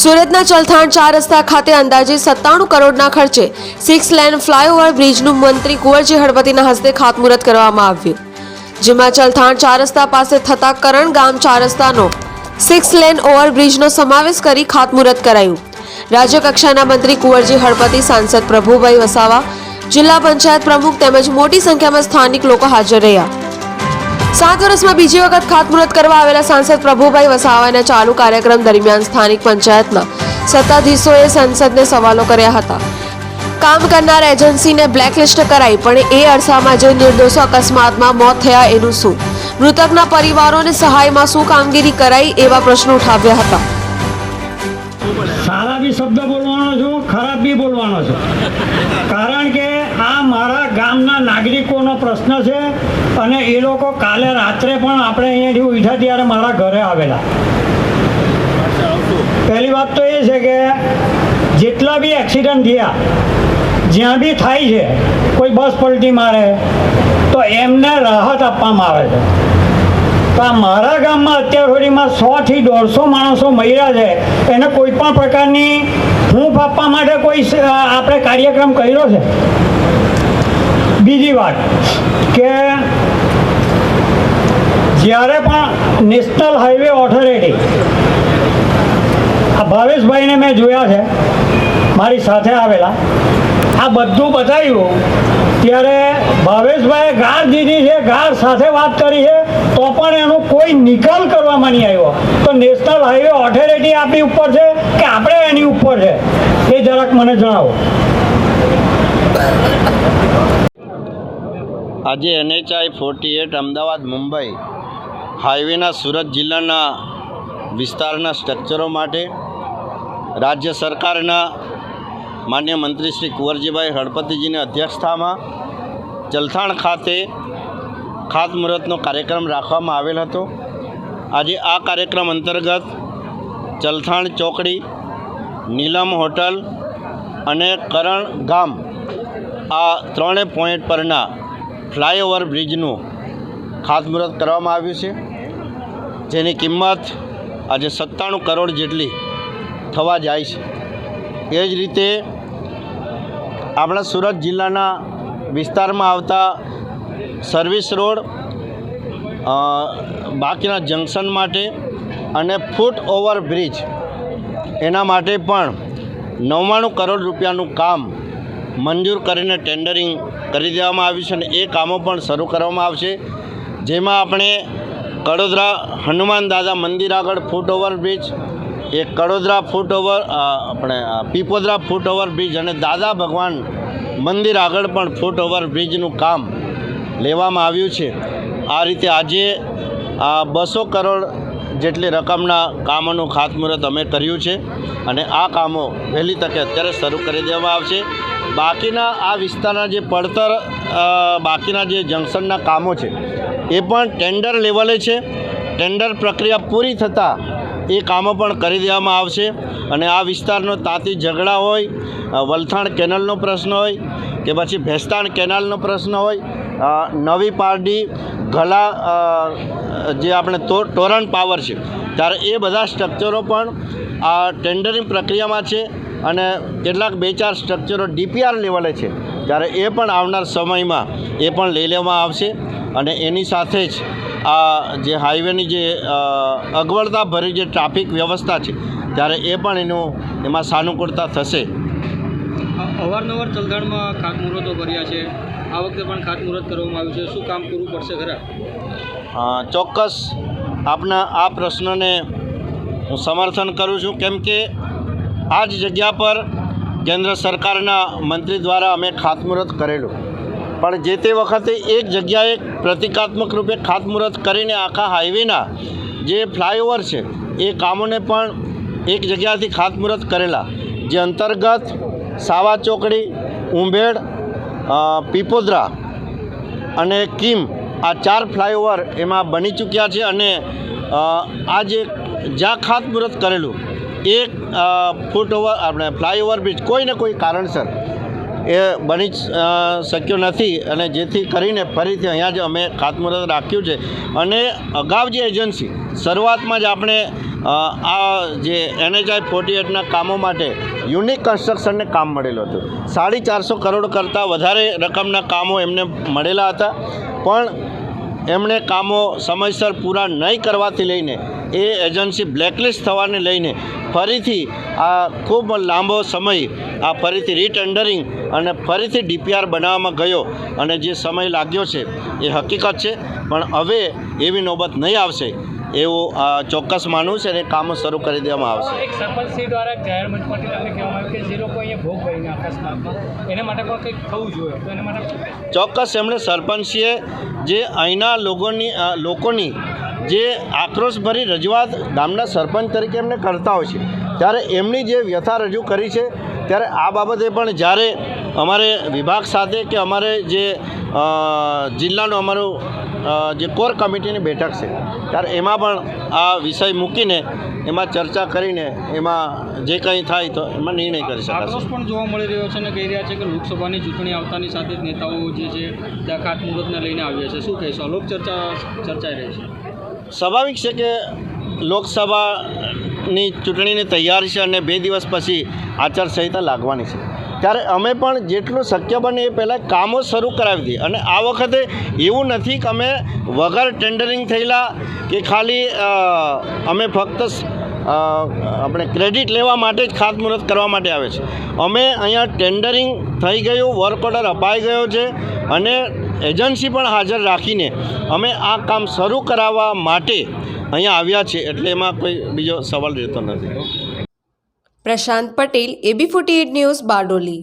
સુરતના ચલથાણ ચાર રસ્તા ખાતે અંદાજે સત્તાણું કરોડના ખર્ચે સિક્સ લેન ફ્લાયઓવર બ્રિજનું મંત્રી કુંવરજી હળપતિના હસ્તે ખાતમુહૂર્ત કરવામાં આવ્યું. જેમાં ચલથાણ ચાર રસ્તા પાસે થતા કરણ ગામ ચાર રસ્તાનો સિક્સ લેન ઓવરબ્રિજનો સમાવેશ કરી ખાતમુહૂર્ત કરાયું. રાજ્ય કક્ષાના મંત્રી કુંવરજી હળપતિ સાંસદ પ્રભુભાઈ વસાવા, જિલ્લા પંચાયત પ્રમુખ તેમજ મોટી સંખ્યામાં સ્થાનિક લોકો હાજર રહ્યા. સાત વર્ષમાં બીજી વખત ખાતમુહૂર્ત કરવા આવેલા સાંસદ પ્રભુભાઈ વસાવાના ચાલુ કાર્યક્રમ દરમિયાન સ્થાનિક પંચાયતના સત્તાધીશોએ સંસદને સવાલો કર્યા હતા. કામ કરનાર એજન્સીને બ્લેકલિસ્ટ કરાઈ, પણ એ અરસામાં જે નિર્દોષો અકસ્માતમાં મોત થયા એનું શું? મૃતકના પરિવારોને સહાયમાં શું કામગીરી કરાઈ એવા પ્રશ્નો ઉઠાવ્યા હતા. સારા બી શબ્દ બોલવાનો છું, ખરાબ બી બોલવાનો છું. કારણ કે ગામના નાગરિકોનો પ્રશ્ન છે અને એ લોકો કાલે રાત્રે પણ આપણે અહીંયાથી ઉઠ્યા ત્યારે મારા ઘરે આવેલા. પહેલી વાત તો એ છે કે જેટલા બી એક્સિડન્ટ થયા, જ્યાં બી થાય છે, કોઈ બસ પલટી મારે, તો એમને રાહત આપવામાં આવે છે. તો આ મારા ગામમાં અત્યાર સુધીમાં સોથી દોઢસો માણસો મર્યા છે, એને કોઈ પણ પ્રકારની હૂંફ આપવા માટે કોઈ આપણે કાર્યક્રમ કર્યો છે? બીજી વાત કે જ્યારે પણ નેશનલ હાઈવે ઓથોરિટી, આ ભાવેશભાઈને મેં જોયા છે, મારી સાથે આવેલા, આ બધું બતાવ્યું, ત્યારે ભાવેશભાઈએ ગાર દીધી છે, ગાર સાથે વાત કરી છે, તો પણ એનો કોઈ નિકાલ કરવામાં નહીં આવ્યો. તો નેશનલ હાઈવે ઓથોરિટી આપણી ઉપર છે કે આપણે એની ઉપર છે? એ જરાક મને જણાવો. આજે NHI forty eight Ahmedabad, Mumbai હાઈવેના Surat જિલ્લાના વિસ્તારના સ્ટ્રક્ચરો માટે રાજ્ય સરકારના માન્ય મંત્રી શ્રી કુંવરજીભાઈ હળપતિજીની અધ્યક્ષતામાં જલથાણ ખાતે ખાતમુહૂર્તનો કાર્યક્રમ રાખવામાં આવેલ હતો. આજે આ કાર્યક્રમ અંતર્ગત જલથાણ ચોકડી, નીલમ હોટલ અને કરણ ગામ આ ત્રણે પોઈન્ટ પરના ફ્લાયઓવર બ્રિજનું ખાતમુહૂર્ત કરવામાં આવ્યું છે. જેની કિંમત આજે સત્તાણું કરોડ જેટલી થવા જાય છે. એ જ રીતે આપણા સુરત જિલ્લાના વિસ્તારમાં આવતા સર્વિસ રોડ બાકીના જંકશન માટે અને ફૂટ ઓવર બ્રિજ એના માટે પણ નવ્વાણું કરોડ રૂપિયાનું કામ મંજૂર કરીને ટેન્ડરિંગ કરી દેવામાં આવ્યું છે અને એ કામો પણ શરૂ કરવામાં આવશે. જેમાં આપણે કડોદરા હનુમાન દાદા મંદિર આગળ ફૂટ ઓવર બ્રિજ એક કડોદરા ફૂટ ઓવર આપણે પીપોદરા ફૂટ ઓવર બ્રિજ અને દાદા ભગવાન મંદિર આગળ પણ ફૂટ ઓવર બ્રિજનું કામ લેવામાં આવ્યું છે. આ રીતે આજે બસો કરોડ જેટલી રકમના કામોનું ખાતમુહૂર્ત અમે કર્યું છે અને આ કામો વહેલી તકે અત્યારે શરૂ કરી દેવામાં આવશે. બાકીના આ વિસ્તારના જે પડતર બાકીના જે જંકશનના કામો છે, એ પણ ટેન્ડર લેવલે છે. ટેન્ડર પ્રક્રિયા પૂરી થતાં એ કામો પણ કરી દેવામાં આવશે અને આ વિસ્તારનો તાતી ઝઘડા હોય વલથાણ કેનલનો પ્રશ્ન હોય કે પછી ભેસ્તાણ કેનાલનો પ્રશ્ન હોય નવી પારડી ગલા જે આપણે તો ટોરન્ટ પાવર છે. ત્યારે એ બધા સ્ટ્રક્ચરો પણ આ ટેન્ડરિંગ પ્રક્રિયામાં છે અને કેટલાક બે ચાર સ્ટ્રક્ચરો ડીપીઆર લેવલે છે. ત્યારે એ પણ આવનાર સમયમાં એ પણ લઈ લેવામાં આવશે અને એની સાથે જ આ જે હાઈવેની જે અગવડતા ભરી જે ટ્રાફિક વ્યવસ્થા છે, ત્યારે એ પણ એનું, એમાં સાનુકૂળતા થશે. અવારનવાર ચલથાણમાં ખાતમુહૂર્તો કર્યા છે. આ વખતે પણ ખાતમુહૂર્ત કરવામાં આવ્યું છે. શું કામ પૂરું પડશે ખરા? ચોક્કસ આપના આ પ્રશ્નને હું સમર્થન કરું છું. કેમ કે આ જ જગ્યા પર કેન્દ્ર સરકારના મંત્રી દ્વારા અમે ખાતમુહૂર્ત કરેલું. પણ જે તે વખતે એક જગ્યાએ પ્રતિકાત્મક રૂપે ખાતમુહૂર્ત કરીને આખા હાઈવેના જે ફ્લાયઓવર છે, એ કામોને પણ એક જગ્યાથી ખાતમુહૂર્ત કરેલા. જે અંતર્ગત સાવા ચોકડી, ઉંભેડ પીપોદરા અને કિમ આ ચાર ફ્લાયઓવર એમાં બની ચૂક્યા છે અને આ જે જ્યાં ખાતમુહૂર્ત કરેલું, એક ફૂટ ઓવર આપણે ફ્લાયઓવર બ્રિજ, કોઈ ને કોઈ કારણસર એ બની શક્યું નથી અને જેથી કરીને ફરીથી અહીંયા જ અમે ખાતમુહૂર્ત રાખ્યું છે. અને અગાઉ જે એજન્સી, શરૂઆતમાં જ આપણે આ જે એનએચઆઈ ફોર્ટી એટના કામો માટે યુનિક કન્સ્ટ્રક્શનને કામ મળેલું હતું. સાડી ચારસો કરોડ કરતાં વધારે રકમના કામો એમને મળેલા હતા. પણ એમણે કામો સમયસર પૂરા નહીં કરવાથી લઈને એ એજન્સી બ્લેકલિસ્ટ થવાને લઈને ફરીથી આ ખૂબ લાંબો સમય આ ફરીથી રીટેન્ડરિંગ અને ફરીથી ડીપીઆર બનાવવામાં ગયો અને જે સમય લાગ્યો છે એ હકીકત છે. પણ હવે એવી નોબત નહીં આવશે એવું આ ચોક્કસ માનવું છે અને કામો શરૂ કરી દેવામાં આવશે. એક સરપંચશ્રી દ્વારા જાહેર મંચ પરથી તમને કહેવામાં આવ્યું કે જે લોકો અહીંયા ભોગ બન્યા અકસ્માતમાં. એને માટે પણ કંઈક થવું જોઈએ. તો એના માટે ચોક્કસ એમણે સરપંચીએ જે અહીંના લોકોની લોકોની જે આક્રોશભરી રજૂઆત ગામના સરપંચ તરીકે એમને કરતા હોય છે. ત્યારે એમની જે વ્યથા રજૂ કરી છે, ત્યારે આ બાબતે પણ જ્યારે અમારે વિભાગ સાથે કે અમારે જે જિલ્લાનું અમારું જે કોર કમિટીની બેઠક છે, ત્યારે એમાં પણ આ વિષય મૂકીને એમાં ચર્ચા કરીને એમાં જે કંઈ થાય તો એમાં નિર્ણય કરી શકાશે. પણ જોવા મળી રહ્યો છે અને કહી રહ્યા છે કે લોકસભાની ચૂંટણી આવતાની સાથે જ નેતાઓ જે છે ત્યાં ખાતમુહૂર્તને લઈને આવ્યા છે. શું કહેશો? લોક ચર્ચા ચર્ચાઈ રહી છે. સ્વાભાવિક છે કે લોકસભાની ચૂંટણીની તૈયારી છે અને બે દિવસ પછી આચારસંહિતા લાગવાની છે. ત્યારે અમે પણ જેટલું શક્ય બને એ પહેલાં કામો શરૂ કરાવી દઈએ. અને આ વખતે એવું નથી કે અમે વગર ટેન્ડરિંગ થયેલા કે ખાલી અમે ફક્ત આપણે ક્રેડિટ લેવા માટે જ ખાતમુહૂર્ત કરવા માટે આવે છે. અમે અહીંયા ટેન્ડરિંગ થઈ ગયું વર્ક ઓર્ડર અપાઈ ગયો છે અને એજન્સી પણ હાજર રાખીને અમે આ કામ શરૂ કરાવવા માટે અહીંયા આવ્યા છે એટલે એમાં કોઈ બીજો સવાલ રહેતો નથી. Prashant Patel AB forty news Bardoli.